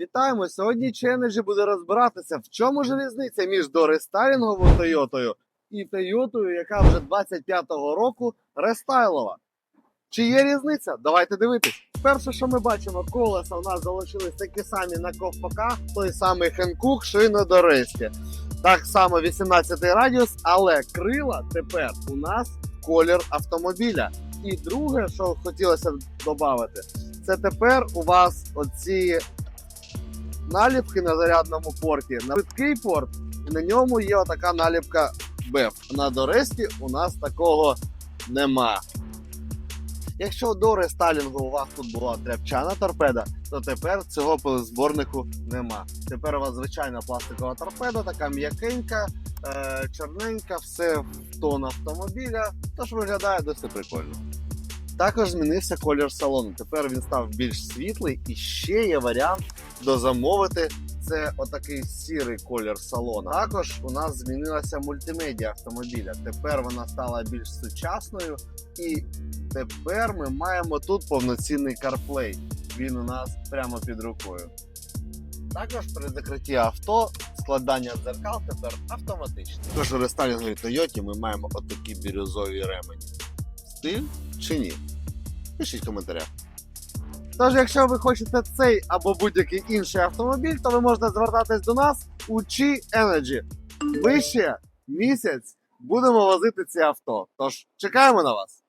Вітаємо! Сьогодні Challenge буде розбиратися, в чому ж різниця між дорестайлінговою Тойотою і Тойотою, яка вже 25-го року рестайлова. Чи є різниця? Давайте дивитись. Перше, що ми бачимо, колеса у нас залишились такі самі на ковпаках, той самий Хенкук, шина до Ресті. Так само 18 радіус, але крила тепер у нас колір автомобіля. І друге, що хотілося б додати, це тепер у вас оці наліпки на зарядному порті. На швидкий порт, і на ньому є отака наліпка BEF. На Доресті у нас такого нема. Якщо до рестайлінгу у вас тут була тряпчана торпеда, то тепер цього позборнику нема. Тепер у вас звичайна пластикова торпеда, така м'якенька, е- чорненька, все в тон автомобіля, тож виглядає досить прикольно. Також змінився колір салону. Тепер він став більш світлий і ще є варіант дозамовити. Це отакий сірий колір салона. Також у нас змінилася мультимедіа автомобіля. Тепер вона стала більш сучасною, і тепер ми маємо тут повноцінний CarPlay. Він у нас прямо під рукою. Також при закритті авто складання дзеркал тепер автоматичне. Також у рестайлінговій Тойоті ми маємо отакі бірюзові ремені. Стиль чи ні? Пишіть в коментарях. Тож, якщо ви хочете цей або будь-який інший автомобіль, то ви можете звертатись до нас у Chi Energy. Ми ще місяць будемо возити ці авто. Тож чекаємо на вас.